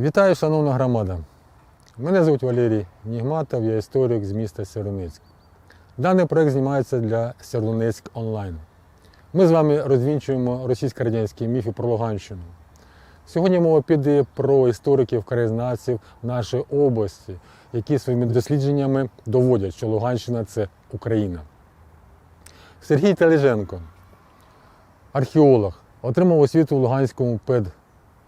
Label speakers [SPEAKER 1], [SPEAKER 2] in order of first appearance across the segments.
[SPEAKER 1] Вітаю, шановна громада. Мене звуть Валерій Нігматов, я історик з міста Сєвєродонецьк. Даний проект знімається для Сєвєродонецьк онлайн. Ми з вами розвінчуємо російсько-радянські міфи про Луганщину. Сьогодні мова піде про істориків, краєзнавців нашої області, які своїми дослідженнями доводять, що Луганщина це Україна. Сергій Тележенко, археолог, отримав освіту в Луганському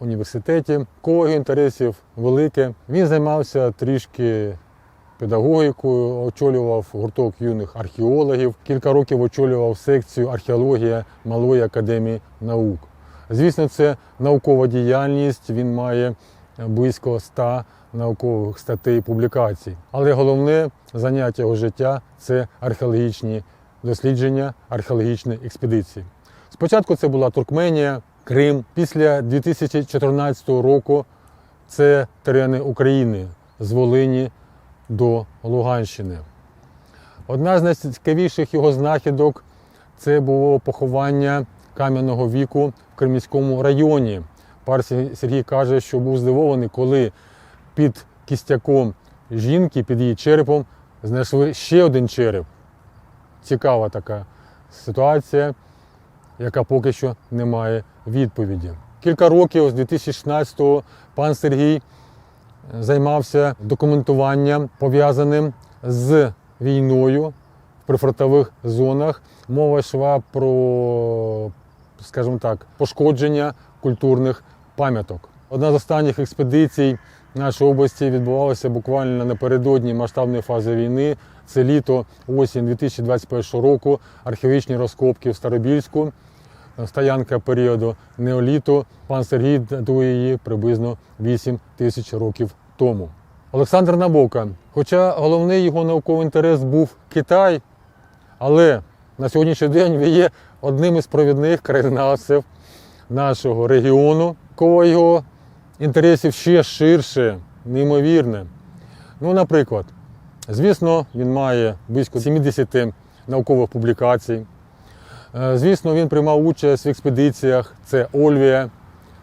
[SPEAKER 1] педуніверситеті. Коло інтересів велике. Він займався трішки педагогікою, очолював гурток юних археологів. Кілька років очолював секцію археологія Малої академії наук. Звісно, це наукова діяльність. Він має близько 100 наукових статей і публікацій. Але головне заняття його життя це археологічні дослідження, археологічні експедиції. Спочатку це була Туркменія, Крим. Після 2014 року це терени України з Волині до Луганщини. Одна з найцікавіших його знахідок це було поховання кам'яного віку в Кремінському районі. Пар Сергій каже, що був здивований, коли під кістяком жінки, під її черепом, знайшли ще один череп. Цікава така ситуація, яка поки що не має відповіді. Кілька років з 2016-го пан Сергій займався документуванням, пов'язаним з війною в прифронтових зонах. Мова йшла про, скажімо так, пошкодження культурних пам'яток. Одна з останніх експедицій нашої області відбувалася буквально напередодні масштабної фази війни. Це літо осінь 2021 року. Археологічні розкопки в Старобільську, стоянка періоду неоліту. Пан Сергій датує її приблизно 8 тисяч років тому. Олександр Набока. Хоча головний його науковий інтерес був Китай, але на сьогоднішній день він є одним із провідних краєзнавців нашого регіону, коло його інтересів ще ширше, неймовірне. Ну, наприклад, звісно, він має близько 70 наукових публікацій. Е, Звісно, він приймав участь в експедиціях. Це Ольвія,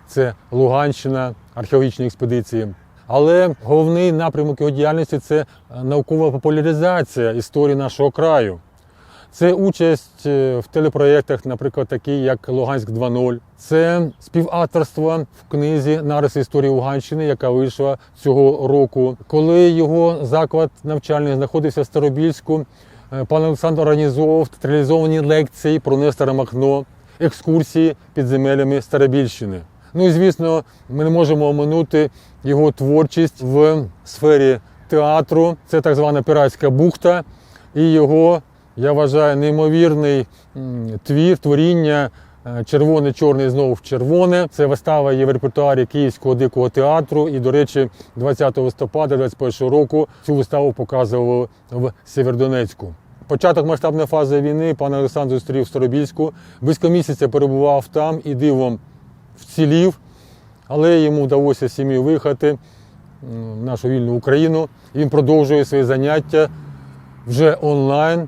[SPEAKER 1] це Луганщина, археологічні експедиції. Але головний напрямок його діяльності це наукова популяризація історії нашого краю. Це участь е, в телепроєктах, наприклад, такі як Луганськ 2.0. Це співавторство в книзі Нариси історії Луганщини, яка вийшла цього року. Коли його заклад навчальний знаходився в Старобільську, е, пан Олександр організовував театралізовані лекції про Нестора Махно, екскурсії під земелями Старобільщини. Ну і звісно, ми не можемо оминути його творчість в сфері театру. Це так звана піратська бухта, і його, я вважаю, неймовірний твір, творіння. е, Червоне, чорне знову в червоне. Це вистава є в репертуарі Київського дикого театру. І, до речі, 20 листопада 2021 року цю виставу показували в Сєвєродонецьку. Початок масштабної фази війни пан Олександр зустрів в Старобільську. Близько місяця перебував там і дивом вцілів, але йому вдалося з сім'єю виїхати в нашу вільну Україну. Він продовжує свої заняття вже онлайн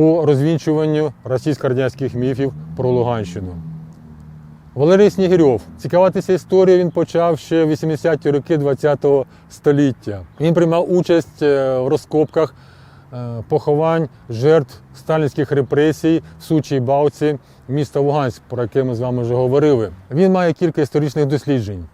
[SPEAKER 1] по розвінчуванню російсько-радянських міфів про Луганщину. Валерій Снігирьов. Цікавитися історією він почав ще в 80-ті роки ХХ століття. Він приймав участь е, в розкопках е, поховань жертв сталінських репресій в Сучій Балці міста Луганськ, про яке ми з вами вже говорили. Він має кілька історичних досліджень.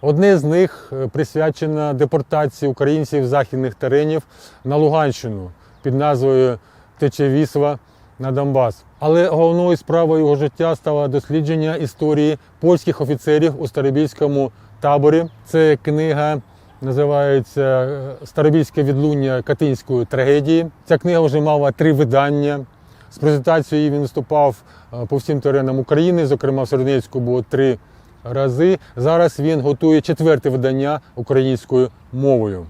[SPEAKER 1] Одне з них е, присвячено депортації українців західних теренів на Луганщину під назвою Тече Вісла на Донбас. Але головною справою його життя стало дослідження історії польських офіцерів у Старобільському таборі. Це книга називається е, Старобільське відлуння Катинської трагедії. Ця книга вже мала три видання. З презентацією він виступав е, по всім теренам України, зокрема в Середницьку було три рази. Зараз він готує четверте видання українською мовою.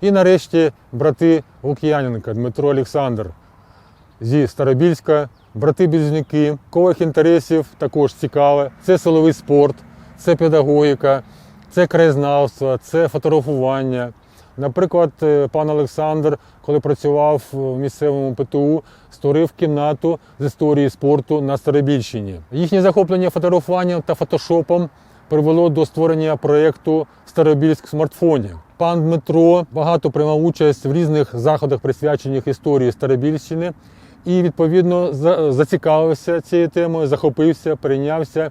[SPEAKER 1] І нарешті брати Лук'яненка, Дмитро Олександр зі Старобільська, брати Близнюки, колих інтересів також цікаве. Це силовий спорт, це педагогіка, це краєзнавство, це фотографування. Наприклад, е, пан Олександр, коли працював в місцевому ПТУ, створив кімнату з історії спорту на Старобільщині. Їхнє захоплення фотографуванням та фотошопом привело до створення проєкту Старобільськ в смартфоні. Пан Дмитро багато приймав участь в різних заходах, присвячених історії Старобільщини, і відповідно зацікавився цією темою, захопився, прийнявся.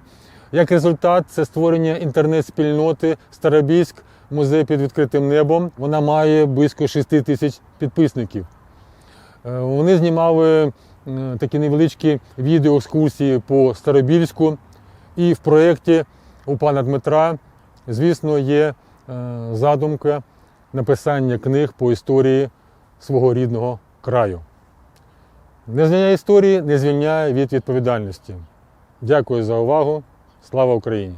[SPEAKER 1] Як результат, це створення інтернет-спільноти Старобільськ, музей під відкритим небом. Вона має близько 6 тисяч підписників. Е, Вони знімали такі невеличкі відеоекскурсії по Старобільську. І в проєкті у пана Дмитра, звісно, є е, задумка написання книг по історії свого рідного краю. Незнання історії не звільняє від відповідальності. Дякую за увагу. Слава Україні!